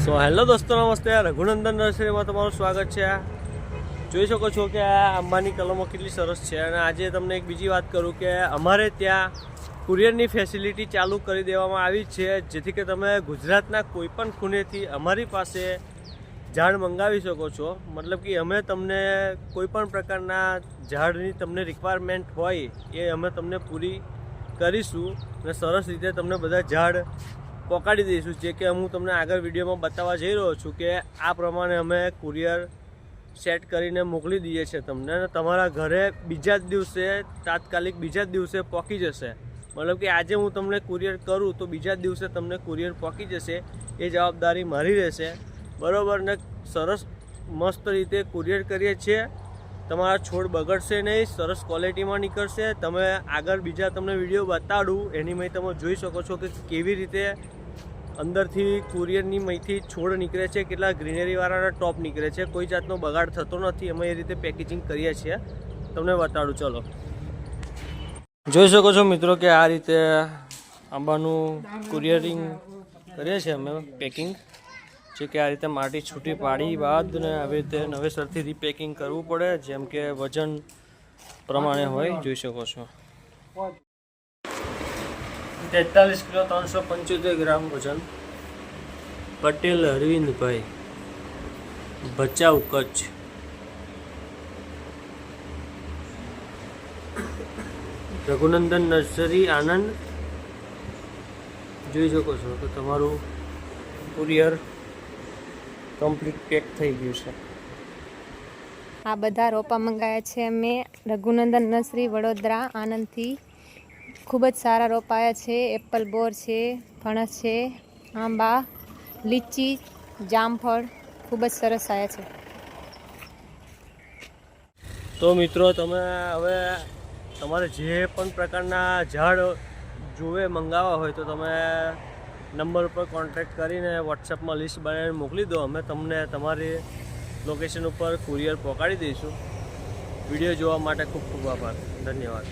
So hello દોસ્તો નમસ્તે રઘુનંદન નર્સરીમાં તમારું સ્વાગત છે. જોઈ શકો છો કે આ આંબાની કલમો કેટલી સરસ છે અને આજે તમને એક બીજી વાત કરું કે અમારે ત્યાં કુરિયરની ફેસિલિટી ચાલુ કરી દેવામાં આવી છે, જેથી કે તમે ગુજરાતના કોઈપણ ખૂણેથી અમારી પાસે ઝાડ મંગાવી શકો છો. મતલબ કે અમે તમને કોઈ પણ પ્રકારના ઝાડની તમને રિક્વાયરમેન્ટ હોય એ અમે તમને પૂરી કરીશું અને સરસ રીતે તમને બધા ઝાડ પહોંચાડી દઈશું. જે કે હું તમને આગળ વિડીયોમાં બતાવવા જઈ રહ્યો છું કે આ પ્રમાણે અમે કુરિયર સેટ કરીને મોકલી દઈએ છીએ તમને અને તમારા ઘરે બીજા જ દિવસે, તાત્કાલિક બીજા જ દિવસે પહોંચી જશે. મતલબ કે આજે હું તમને કુરિયર કરું તો બીજા જ દિવસે તમને કુરિયર પહોંચી જશે. એ જવાબદારી મારી રહેશે. બરાબર ને સરસ મસ્ત રીતે કુરિયર કરીએ છીએ. તમારા છોડ બગડશે નહીં, સરસ ક્વોલિટીમાં નીકળશે. તમે આગળ બીજા તમને વીડિયો બતાડું. એની મેં તમે જોઈ શકો છો કે કેવી રીતે અંદરથી કુરિયરની મહીથી છોડ નીકળે છે, કેટલા ગ્રીનરીવાળાના ટોપ નીકળે છે, કોઈ જાતનો બગાડ થતો નથી, અમે એ રીતે પેકેજિંગ કરીએ છીએ. તમને બતાડું, ચલો. જોઈ શકો છો મિત્રો કે આ રીતે આંબાનું કુરિયરિંગ કરીએ છીએ અમે પેકિંગ. જે કે આ રીતે માટી છૂટી પાડી બાદ ને આવી રીતે નવેસરથી રીપેકિંગ કરવું પડે, જેમ કે વજન પ્રમાણે હોય, જોઈ શકો છો. તેતાલીસ કિલો ત્રણસો પંચોતેર ગ્રામ વજન. પટેલ અરવિંદભાઈ, ભચાઉ કચ્છ. રઘુનંદન નર્સરી, આનંદ. જોઈ શકો છો તો તમારું કુરિયર કમ્પ્લીટ પેક થઈ ગયું છે. આ બધા રોપા મંગાયા છે અમે રઘુનંદન નર્સરી, વડોદરા, આનંદથી. ખૂબ જ સારા રોપાયા છે, એપલ બોર છે, ફણસ છે, આંબા, લીચી, જામફળ ખૂબ જ સરસ આવ્યા છે. તો મિત્રો તમે હવે તમારે જે પણ પ્રકારના ઝાડ જુએ મંગાવવા હોય તો તમે નંબર ઉપર કોન્ટેક્ટ કરીને વોટ્સએપમાં લિસ્ટ બનાવીને મોકલી દો. અમે તમને તમારી લોકેશન ઉપર કુરિયર પહોંચાડી દઈશું. વીડિયો જોવા માટે ખૂબ ખૂબ આભાર. ધન્યવાદ.